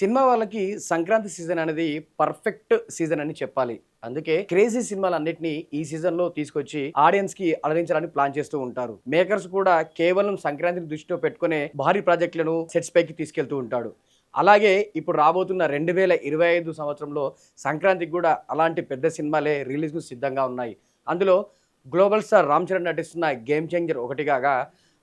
Cinema వాళ్ళకి Sankranti season అనేది perfect season అని చెప్పాలి. అందుకే క్రేజీ సినిమాలు అన్నిటిని ఈ సీజన్లో తీసుకొచ్చి ఆడియన్స్కి అలరించాలని ప్లాన్ చేస్తూ ఉంటారు. మేకర్స్ కూడా కేవలం సంక్రాంతిని దృష్టిలో పెట్టుకునే భారీ ప్రాజెక్టులను సెట్స్ పైకి తీసుకెళ్తూ ఉంటాడు. అలాగే ఇప్పుడు రాబోతున్న రెండు వేల ఇరవై ఐదు సంవత్సరంలో సంక్రాంతికి కూడా అలాంటి పెద్ద సినిమాలే రిలీజ్కు సిద్ధంగా ఉన్నాయి. అందులో గ్లోబల్ స్టార్ రామ్ చరణ్ నటిస్తున్న గేమ్ చేంజర్ ఒకటి కాగా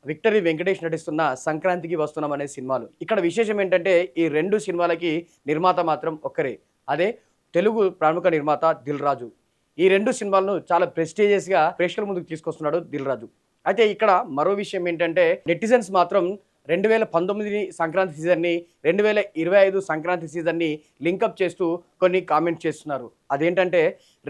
విక్టరీ వెంకటేష్ నటిస్తున్న సంక్రాంతికి వస్తున్నాం అనే సినిమాలు. ఇక్కడ విశేషం ఏంటంటే ఈ రెండు సినిమాలకి నిర్మాత మాత్రం ఒక్కరే. అదే తెలుగు ప్రముఖ నిర్మాత దిల్ రాజు. ఈ రెండు సినిమాలను చాలా ప్రెస్టీజియస్గా ప్రేక్షకుల ముందుకు తీసుకొస్తున్నాడు దిల్ రాజు. అయితే ఇక్కడ మరో విషయం ఏంటంటే నెటిజన్స్ మాత్రం రెండు వేల పంతొమ్మిది సంక్రాంతి సీజన్ని రెండు వేల ఇరవై ఐదు సంక్రాంతి సీజన్ని లింకప్ చేస్తూ కొన్ని కామెంట్స్ చేస్తున్నారు. అదేంటంటే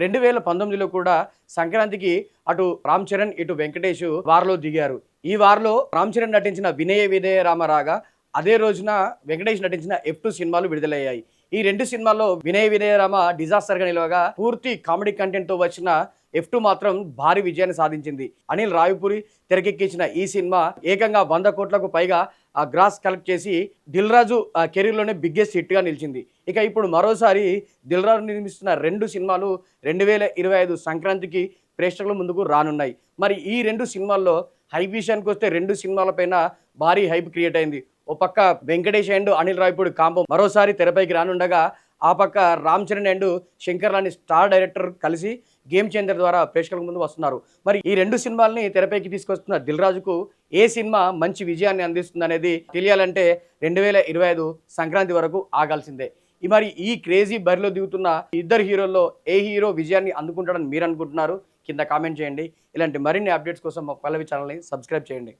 రెండు వేల పంతొమ్మిదిలో కూడా సంక్రాంతికి అటు రామ్ చరణ్ ఇటు వెంకటేష్ వారిలో దిగారు. ఈ వారిలో రామ్ చరణ్ నటించిన వినయ విధేయ రామరాగా అదే రోజున వెంకటేష్ నటించిన ఎఫ్ టూ సినిమాలు విడుదలయ్యాయి. ఈ రెండు సినిమాల్లో వినయ విదయరామ డిజాస్టర్గా నిలవగా పూర్తి కామెడీ కంటెంట్తో వచ్చిన ఎఫ్ టూ మాత్రం భారీ విజయాన్ని సాధించింది. అనిల్ రావిపూరి తెరకెక్కించిన ఈ సినిమా ఏకంగా వంద కోట్లకు పైగా ఆ గ్రాస్ కలెక్ట్ చేసి దిల్ రాజు ఆ కెరీర్లోనే బిగ్గెస్ట్ హిట్గా నిలిచింది. ఇక ఇప్పుడు మరోసారి దిల్ రాజు నిర్మిస్తున్న రెండు సినిమాలు రెండు వేల ఇరవై ఐదు సంక్రాంతికి ప్రేక్షకుల ముందుకు రానున్నాయి. మరి ఈ రెండు సినిమాల్లో హైప్ విషయానికి వస్తే రెండు సినిమాలపైన భారీ హైప్ క్రియేట్ అయింది. ఓ పక్క వెంకటేష్ అండ్ అనిల్ రాయపూడి కాంబో మరోసారి తెరపైకి రానుండగా ఆ పక్క రామ్ చరణ్ అండ్ శంకర్ లాని స్టార్ డైరెక్టర్ కలిసి గేమ్ చేంజర్ ద్వారా ప్రేక్షకుల ముందు వస్తున్నారు. మరి ఈ రెండు సినిమాల్ని తెరపైకి తీసుకొస్తున్న దిల్ రాజుకు ఏ సినిమా మంచి విజయాన్ని అందిస్తుంది అనేది తెలియాలంటే రెండు వేల ఇరవై ఐదు సంక్రాంతి వరకు ఆగాల్సిందే. మరి ఈ క్రేజీ బరిలో దిగుతున్న ఇద్దరు హీరోల్లో ఏ హీరో విజయాన్ని అందుకుంటాడని మీరు అనుకుంటున్నారు? కింద కామెంట్ చేయండి. ఇలాంటి మరిన్ని అప్డేట్స్ కోసం మా పల్లవి ఛానల్ని సబ్స్క్రైబ్ చేయండి.